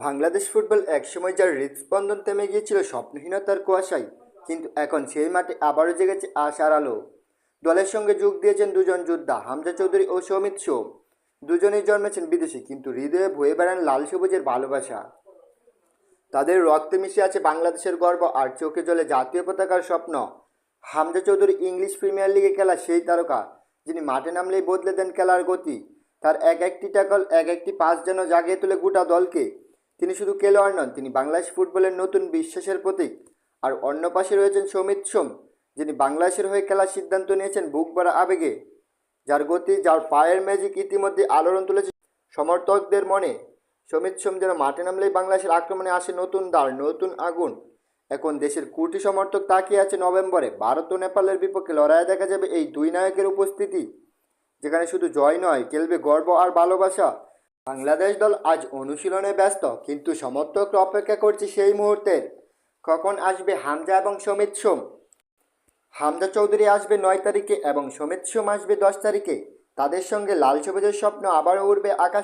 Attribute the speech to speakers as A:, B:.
A: Bangladesh football একসময় যার হৃদস্পন্দন থেমে গিয়েছিল স্বপ্নহীনতার কুয়াশায়, কিন্তু এখন সেই মাঠে আবারও জেগেছে আশার আলো। দলের সঙ্গে যোগ দিয়েছেন দুজন যোদ্ধা, হামজা চৌধুরী ও সৌমিত সোম দুজনেই জন্মেছেন বিদেশে, কিন্তু হৃদয়ে বয়ে বেড়ান লাল সবুজের ভালোবাসা। তাদের রক্তে মিশে আছে বাংলাদেশের গর্ব আর চোখে জলে জাতীয় পতাকার স্বপ্ন। হামজা চৌধুরী ইংলিশ প্রিমিয়ার লিগে খেলা সেই তারকা, যিনি মাঠে নামলেই বদলে দেন খেলার গতি। তার এক একটি ট্যাকল এক একটি পাস যেন জাগিয়ে তুলে গোটা দলকে। তিনি শুধু খেলোয়াড় নন, তিনি বাংলাদেশ ফুটবলের নতুন বিশ্বাসের প্রতীক। আর অন্য পাশে রয়েছেন সমিত সোম, যিনি বাংলাদেশের হয়ে খেলার সিদ্ধান্ত নিয়েছেন বুক ভরা আবেগে, যার গতি, যার পায়ের ম্যাজিক ইতিমধ্যে আলোড়ন তুলেছে সমর্থকদের মনে। সমিত সোম যেন মাঠে নামলেই বাংলাদেশের আক্রমণে আসে নতুন দাঁড় নতুন আগুন। এখন দেশের কোটি সমর্থক তাকিয়ে আছে নভেম্বরে। ভারত ও নেপালের বিপক্ষে লড়াইয়ে দেখা যাবে এই দুই নায়কের উপস্থিতি, যেখানে শুধু জয় নয়, খেলবে গর্ব আর ভালোবাসা। বাংলাদেশ দল আজ অনুশীলনে ব্যস্ত, কিন্তু সমর্থকরা অপেক্ষা করছে সেই মুহূর্তের কখন আসবে হামজা এবং সমিত সোম? হামজা চৌধুরী আসবে নয় তারিখে এবং সমিত সোম আসবে দশ তারিখে। তাদের সঙ্গে লাল সবুজের স্বপ্ন আবারও উঠবে আকাশ